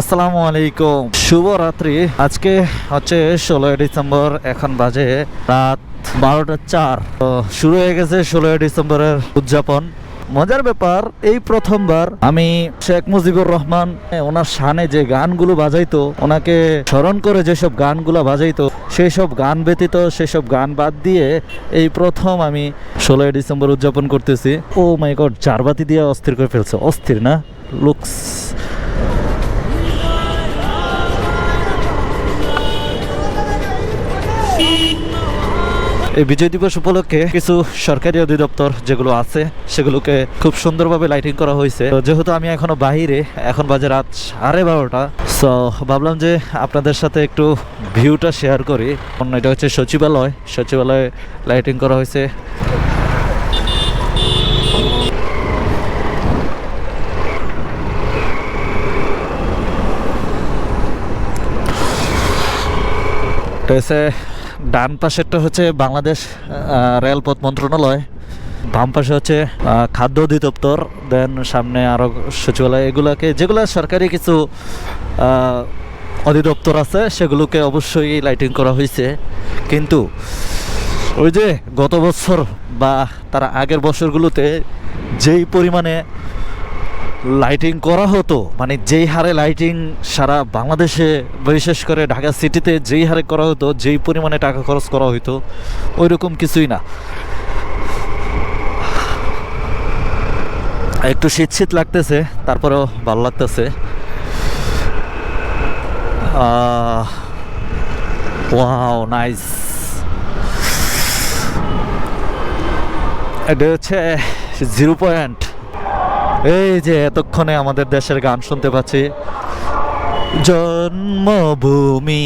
আসসালামু আলাইকুম। শুভ রাত্রি। আজকে হচ্ছে ষোলোই ডিসেম্বর, এখন বাজে রাত বারোটা চার। তো শুরু হয়ে গেছে ষোলোই ডিসেম্বরের উদযাপন। মজার ব্যাপার, এই প্রথমবার আমি শেখ মুজিবুর রহমান, ওনার শানে যে গানগুলো বাজাইতো, ওনাকে স্মরণ করে যেসব গানগুলো বাজাইতো সেই সব গান ব্যতীত সেসব গান বাদ দিয়ে এই প্রথম আমি ষোলোই ডিসেম্বর উদযাপন করতেছি। ও মাই গড চারবাতি দিয়ে অস্থির করে ফেলছে। অস্থির না? লুকস এই বিজয় দিবস উপলক্ষে কিছু সরকারি অধিদপ্তর যেগুলো আছে, সেগুলোকে খুব সুন্দরভাবে লাইটিং করা হয়েছে। যেহেতু আমি এখনও বাহিরে, এখন বাজে রাত সাড়ে বারোটা। সো ভাবলাম যে আপনাদের সাথে একটু ভিউটা শেয়ার করি। অন্য এটা হচ্ছে সচিবালয়, সচিবালয়ে লাইটিং করা হয়েছে। এটা হচ্ছে ডান পাশেরটা হচ্ছে বাংলাদেশ রেলপথ মন্ত্রণালয়। বাম পাশে হচ্ছে খাদ্য অধিদপ্তর, দেন সামনে আরও সচিবালয়। এগুলোকে, যেগুলো সরকারি কিছু অধিদপ্তর আছে, সেগুলোকে অবশ্যই লাইটিং করা হয়েছে। কিন্তু ওই যে গত বছর বা তার আগের বছরগুলোতে যেই পরিমাণে লাইটিং করা হতো মানে যেই হারে লাইটিং সারা বাংলাদেশে, বিশেষ করে ঢাকা সিটিতে যেই হারে করা হতো, যেই পরিমাণে টাকা খরচ করা হতো ওই রকম কিছুই না। একটু শীত শীত লাগতেছে, তারপরেও ভালো লাগতেছে। ওয়াও নাইস এটা হচ্ছে জিরো পয়েন্ট এই যে এতক্ষণে আমাদের দেশের গান শুনতে পাচ্ছি। জন্মভূমি।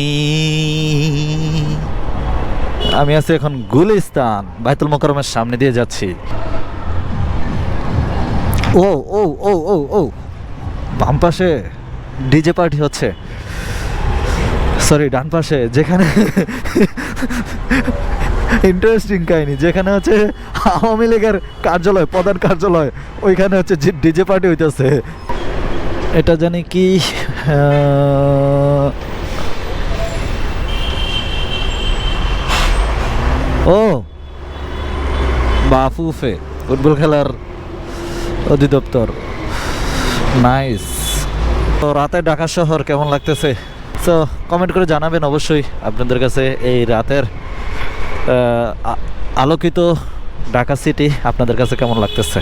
আমি আছি এখন গুলিস্তান, বাইতুল মোকরমের সামনে দিয়ে যাচ্ছি। ও ও ও ও ও। বাম পাশে ডিজে পার্টি হচ্ছে। সরি, ডান পাশে, যেখানে ইন্টারেস্টিং কাহিনী, যেখানে হচ্ছে আওয়ামী লীগের কার্যালয়, প্রধান কার্যালয়, ওইখানে হচ্ছে ডিজে পার্টি হইতেছে। এটা জানি কি ও! বাফুফে ফুটবল খেলার অধিদপ্তর। নাইস তো রাতে ঢাকা শহর কেমন লাগতেছে? তো কমেন্ট করে জানাবেন অবশ্যই আপনাদের কাছে এই রাতের আলোকিত ঢাকা সিটি আপনাদের কাছে কেমন লাগতেছে?